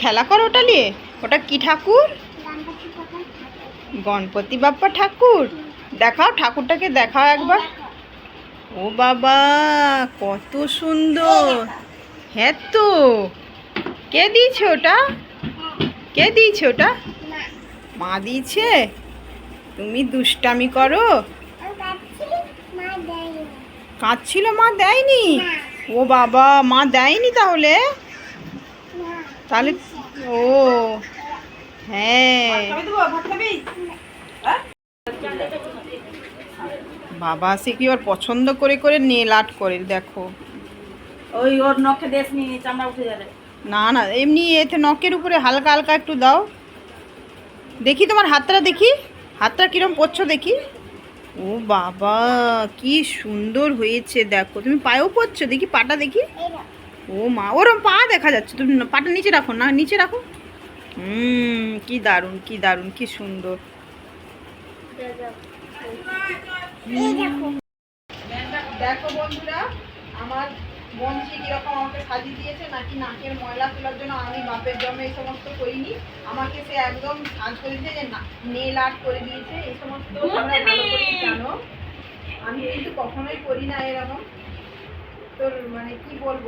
খেলা করো ওটা নিয়ে? ওটা কি ঠাকুর? গণপতি বাপ্পা ঠাকুর। দেখাও, ঠাকুরটাকে দেখাও একবার। ও বাবা, কত সুন্দর। হ্যাঁ তো। কে দিয়েছে ওটা? কে দিয়েছে ওটা? মা দিয়েছে? তুমি দুষ্টামি করো। কাঁদছিল, মা দেয়নি? ও বাবা, মা দেয়নি তাহলে? তাহলে ও হ্যাঁ। বাবা সে কি ওর পছন্দ করে করে নেল আর্ট করে দেখো। ওই ওর নখে দেশ নিয়ে চামড়া উঠে যাবে। না না এমনি এতে নখের উপরে হালকা হালকা একটু দাও। দেখি তোমার হাতটা দেখি। হাতটা কিরম পড়ছো দেখি। ও বাবা কি সুন্দর হয়েছে দেখো। তুমি পায়েও পড়ছো দেখি পাটা দেখি। ও মা, ওরম পা দেখা যাচ্ছে। তুমি পাটা নিচে রাখো না, নিচে রাখো। হুম, কি দারুণ কি দারুণ, কি সুন্দর। দেখো আমার কীরকম আমাকে সাজিয়ে দিয়েছে, নাকি নাকের ময়লা তোলার জন্য আমি বাপের এই সমস্ত আমাকে সে একদম নেল আর্ট করে দিয়েছে সমস্ত ভালো জানো। আমি কিন্তু কখনোই করি না এরকম। তোর মানে কি বলব?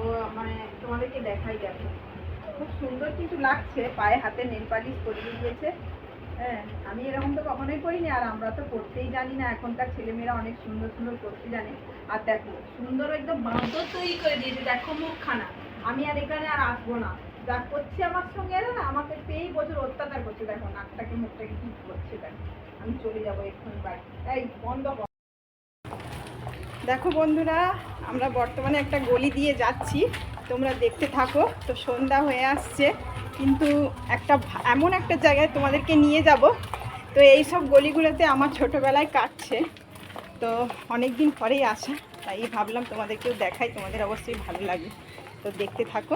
ও মানে তোমাদেরকে দেখাই দেখো খুব সুন্দর কিন্তু লাগছে, পায়ে হাতে নেল পালিশ করিয়ে দিয়েছে। হ্যাঁ আমি এরকম তো কখনোই করিনি, আর আমরা তো করতেই জানি না, এখনকার ছেলেমেয়েরা অনেক সুন্দর সুন্দর করতে জানে। আর দেখো, সুন্দর একদম বাঁদর তৈরি করে দিয়েছে, দেখো মুখখানা। আমি আর এখানে আর আসব না। যা করছে আমার সঙ্গে না, আমাকে পেয়েই বছর অত্যাচার করছে। দেখো, নাকটাকে মুখটাকে কি করছে, দেখো। আমি চলে যাব এক্ষুনি বাড়ি। এই, বন্ধ কর। দেখো বন্ধুরা আমরা বর্তমানে একটা গলি দিয়ে যাচ্ছি। তোমরা দেখতে থাকো তো সন্ধ্যা হয়ে আসছে। কিন্তু একটা এমন একটা জায়গায় তোমাদেরকে নিয়ে যাব। তো এই সব গলিগুলোতে আমার ছোটোবেলায় কাটছে। তো অনেক দিন পরেই আসা তাই ভাবলাম তোমাদেরকেও দেখাই তোমাদের অবশ্যই ভালো লাগে। তো দেখতে থাকো।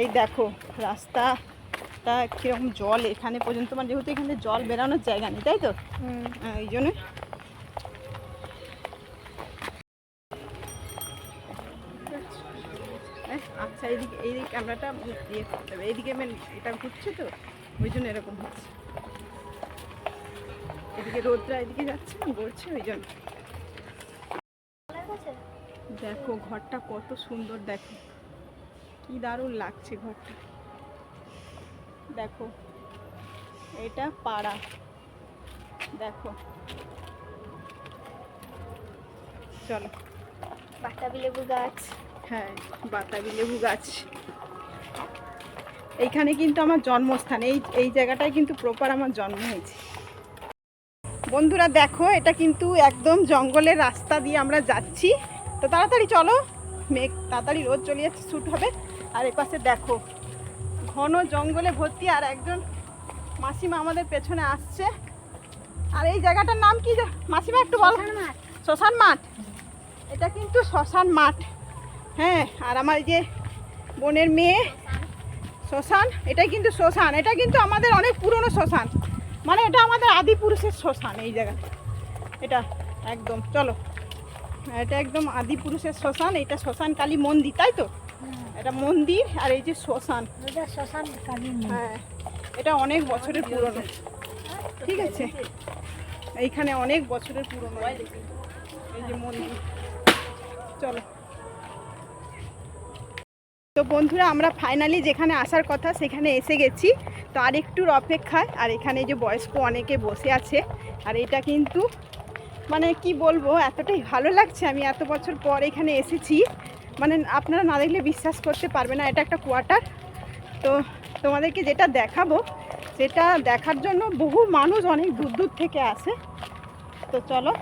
এই দেখো রাস্তাটা কীরকম জল এখানে পর্যন্ত মানে যেহেতু এখানে জল বেরানোর জায়গা নেই তাই তো? হ্যাঁ, ওই জন্য আচ্ছা এইদিকে এই ক্যামেরাটা ইয়ে করতে হবে। এইদিকে মেন এটা ঘুরছে তো, ওই জন্য এরকম হচ্ছে। এদিকে রোদটা এদিকে যাচ্ছে না গড়ছে ওই জন্য। দেখো, ঘরটা কত সুন্দর, দেখো। কি দারুণ লাগছে ঘরটা। দেখো, এটা পাড়া। দেখো। চলো। বাতাবি লেবু গাছ। হ্যাঁ বাতাবি লেবু গাছ। এইখানে কিন্তু আমার জন্মস্থান এই এই জায়গাটায় কিন্তু প্রপার আমার জন্ম হয়েছে। বন্ধুরা দেখো এটা কিন্তু একদম জঙ্গলের রাস্তা দিয়ে আমরা যাচ্ছি। তো তাড়াতাড়ি চলো মেঘ তাড়াতাড়ি রোদ চলে যাচ্ছে শ্যুট হবে। আর এপাশে দেখো ঘন জঙ্গলে ভর্তি আর একজন মাসিমা আমাদের পেছনে আসছে। আর এই জায়গাটার নাম কি মাসিমা একটু বলো। শ্মশান মাঠ। এটা কিন্তু শ্মশান মাঠ। হ্যাঁ আর আমার যে বোনের মেয়ে শ্মশান এটা কিন্তু শ্মশান এটা কিন্তু আমাদের অনেক পুরনো শ্মশান। মানে এটা আমাদের আদি পুরুষের শ্মশান এই জায়গাটা। এটা একদম চলো। এটা একদম আদি পুরুষের শ্মশান এটা শ্মশান কালী মন্দির তাই তো? এটা মন্দির আর এই যে শ্মশান। শ্মশান কালী হ্যাঁ এটা অনেক বছরের পুরনো। ঠিক আছে। এইখানে অনেক বছরের পুরনো। এই যে মন্দির। চলো। তো বন্ধুরা, আমরা ফাইনালি যেখানে আসার কথা সেখানে এসে গেছি। তো আর একটুর অপেক্ষায়, আর এখানে যে বয়স্ক অনেকে বসে আছে, আর এটা কিন্তু মানে কি বলব, এতটাই ভালো লাগছে আমি এত বছর পর এখানে এসেছি। মানে আপনারা না দেখলে বিশ্বাস করতে পারবে না, এটা একটা কোয়ার্টার তো তোমাদেরকে যেটা দেখাবো, সেটা দেখার জন্য বহু মানুষ অনেক দূর দূর থেকে আসে। তো চলো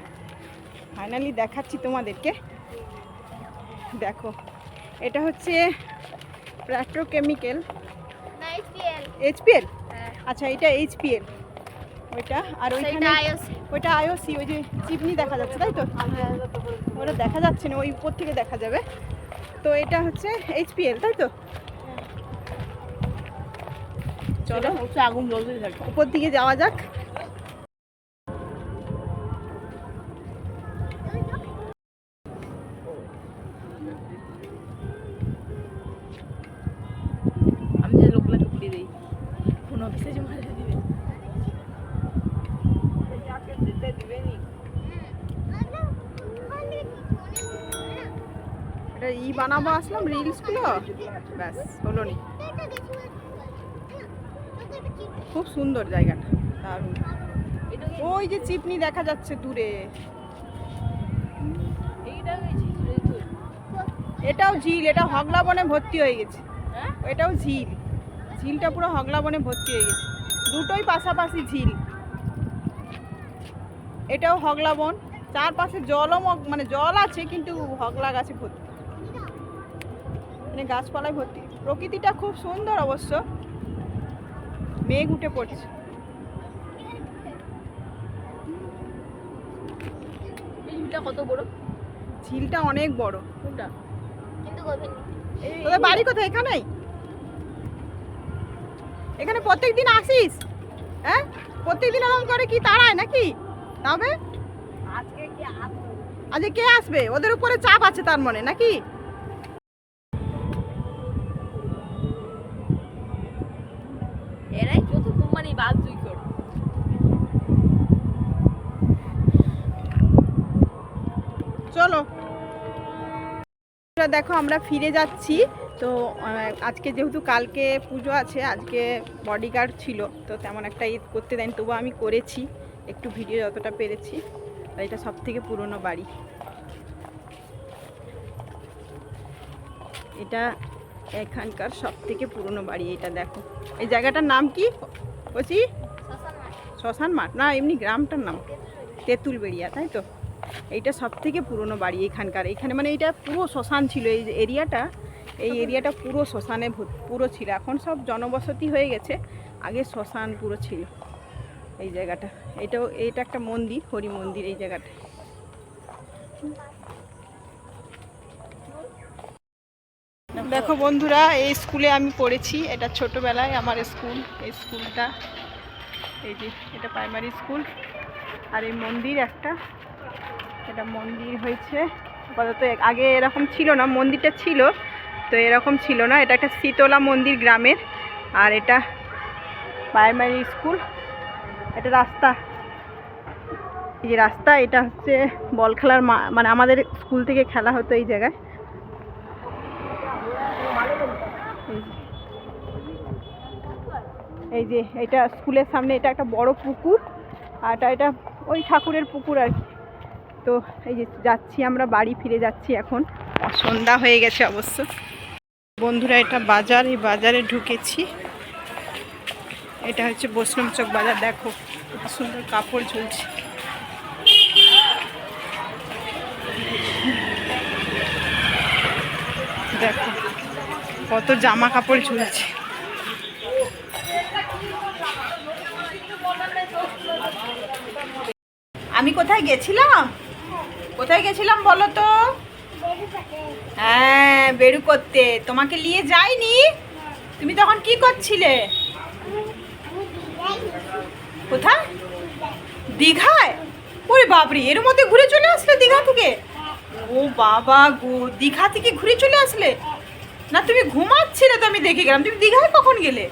ফাইনালি দেখাচ্ছি তোমাদেরকে। দেখো, এটা হচ্ছে পেট্রোকেমিক্যাল এইচপিএল হ্যাঁ। আচ্ছা এটা এইচপিএল ওইটা আর ওইখানে ওইটা আইওসি ওই যে চিমনি দেখা যাচ্ছে তাই তো? ওটা দেখা যাচ্ছে না ওই উপর থেকে দেখা যাবে। তো এটা হচ্ছে এইচপিএল তাই তো? চলো। আগুন জ্বলতে উপর দিকে যাওয়া যাক। ই বানাবো আসলাম রিলসগুলো ব্যাস হলো নি খুব সুন্দর জায়গাটা, দারুণ। ওই যে চিপনি দেখা যাচ্ছে দূরে। এটাও ঝিল, এটা হগলা বনে ভর্তি হয়ে গেছে। এটাও ঝিল। ঝিলটা পুরো হগলা বনে ভর্তি হয়ে গেছে। দুটোই পাশাপাশি ঝিল। এটাও হগলা বন চারপাশে জলও মানে জল আছে, কিন্তু হগলা গাছে ভর্তি। মানে গাছপালায় ভর্তি। প্রকৃতিটা খুব সুন্দর অবশ্য। মেঘ উঠে পড়ছে। কত বড়? ঝিলটা অনেক বড়। কোনটা? কিন্তু তোদের বাড়ি কোথায়? এখানেই। এখানে প্রত্যেক দিন আসিস। হ্যাঁ? প্রত্যেক দিন এরকম করে কি তাড়ায় নাকি? তবে আজকে আজকে কে আসবে? ওদের উপরে চাপ আছে তার মনে নাকি? এবার দেখো আমরা ফিরে যাচ্ছি। তো আজকে যেহেতু কালকে পুজো আছে আজকে বডিগার্ড ছিল তো তেমন একটা ঈদ করতে দেয়নি। তবু আমি করেছি একটু ভিডিও যতটা পেরেছি। এটা সব থেকে পুরনো বাড়ি। এটা এখানকার সব থেকে পুরনো বাড়ি এটা দেখো। এই জায়গাটার নাম কি? বলছি। শ্মশান মাঠ না এমনি গ্রামটার নাম। তেঁতুল বেড়িয়া তাই তো? এইটা সব থেকে পুরনো বাড়ি এখানকার। এখানে মানে এটা পুরো শ্মশান ছিল, এই এরিয়াটা এই এরিয়াটা পুরো শ্মশানে পুরো ছিল। এখন সব জনবসতি হয়ে গেছে, আগে শ্মশান পুরো ছিল এই জায়গাটা। এটাও, এটা একটা মন্দির, হরি মন্দির এই জায়গাটা। দেখো বন্ধুরা, এই স্কুলে আমি পড়েছি, এটা ছোটোবেলায় আমার স্কুল, এই স্কুলটা, এই যে, এটা প্রাইমারি স্কুল আর এই মন্দির একটা এটা মন্দির হয়েছে। আপাতত আগে এরকম ছিল না, মন্দিরটা ছিল, তো এরকম ছিল না। এটা একটা শীতলা মন্দির গ্রামের, আর এটা প্রাইমারি স্কুল এটা রাস্তা। এই যে রাস্তা, এটা হচ্ছে বল খেলার মানে আমাদের স্কুল থেকে খেলা হতো এই জায়গায়। এই যে, এটা স্কুলের সামনে এটা একটা বড় পুকুর, আর এটা এটা ওই ঠাকুরের পুকুর আর কি। তো এই যে যাচ্ছি আমরা বাড়ি ফিরে যাচ্ছি এখন। সন্ধ্যা হয়ে গেছে অবশ্য। বন্ধুরা এটা বাজার এই বাজারে ঢুকেছি। এটা হচ্ছে বৈষ্ণব চক বাজার দেখো কত সুন্দর কাপড় ঝুলছে। দেখো কত জামা কাপড় ঝুলছে। আমি কোথায় গেছিলাম? কোথায় গেছিলাম বলো তো? হ্যাঁ বেরু করতে। তোমাকে নিয়ে যাইনি? তুমি তখন কি করছিলে? কোথায়? দীঘায়? ওরে বাবরি এর মধ্যে ঘুরে চলে আসলে দীঘা থেকে? ও বাবা গো দীঘা থেকে ঘুরে চলে আসলে? না তুমি ঘুমাচ্ছিলে তো আমি দেখে গেলাম। তুমি দীঘায় কখন গেলে?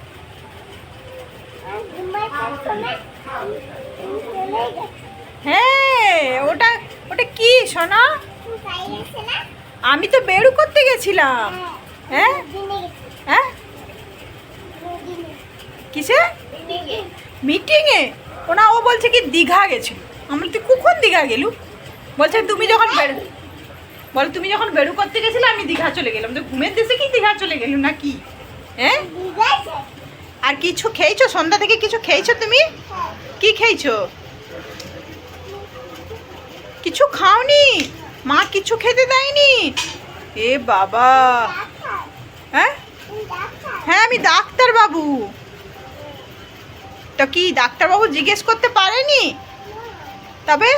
হ্যাঁ ওটা ওটা কি সোনা? আমি তো বেরু করতে গেছিলাম। হ্যাঁ? হ্যাঁ? কিসে? মিটিংয়ে। ওনা ও বলছে কি দীঘা গেছিল। আমি তুই কখন দীঘা গেলু? বলছে তুমি যখন বেরু বল তুমি যখন বেরু করতে গেছিলে আমি দীঘা চলে গেলাম। তো ঘুমের দেশে কি দীঘা চলে গেলু না কি? হ্যাঁ? আর কিছু খেয়েছো? সন্ধ্যা থেকে কিছু খেয়েছো তুমি? কি খেয়েছো? কিছু খাওনি? মা কিছু খেতে দেয়নি? এ বাবা। হ্যাঁ? হ্যাঁ আমি ডাক্তার বাবু তো কি ডাক্তারবাবু জিজ্ঞেস করতে পারেনি? তবে